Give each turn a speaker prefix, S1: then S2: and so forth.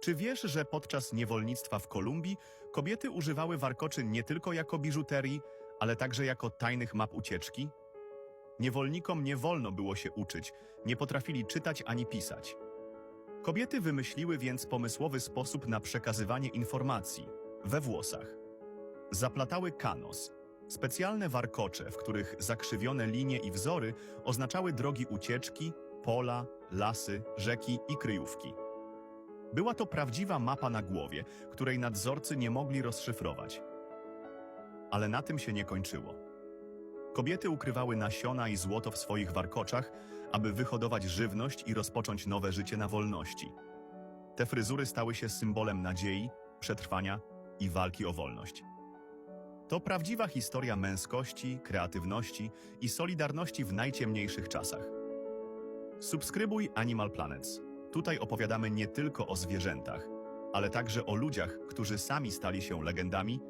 S1: Czy wiesz, że podczas niewolnictwa w Kolumbii kobiety używały warkoczy nie tylko jako biżuterii, ale także jako tajnych map ucieczki? Niewolnikom nie wolno było się uczyć, nie potrafili czytać ani pisać. Kobiety wymyśliły więc pomysłowy sposób na przekazywanie informacji we włosach. Zaplatały kanos, specjalne warkocze, w których zakrzywione linie i wzory oznaczały drogi ucieczki, pola, lasy, rzeki i kryjówki. Była to prawdziwa mapa na głowie, której nadzorcy nie mogli rozszyfrować. Ale na tym się nie kończyło. Kobiety ukrywały nasiona i złoto w swoich warkoczach, aby wyhodować żywność i rozpocząć nowe życie na wolności. Te fryzury stały się symbolem nadziei, przetrwania i walki o wolność. To prawdziwa historia męskości, kreatywności i solidarności w najciemniejszych czasach. Subskrybuj Animal Planets. Tutaj opowiadamy nie tylko o zwierzętach, ale także o ludziach, którzy sami stali się legendami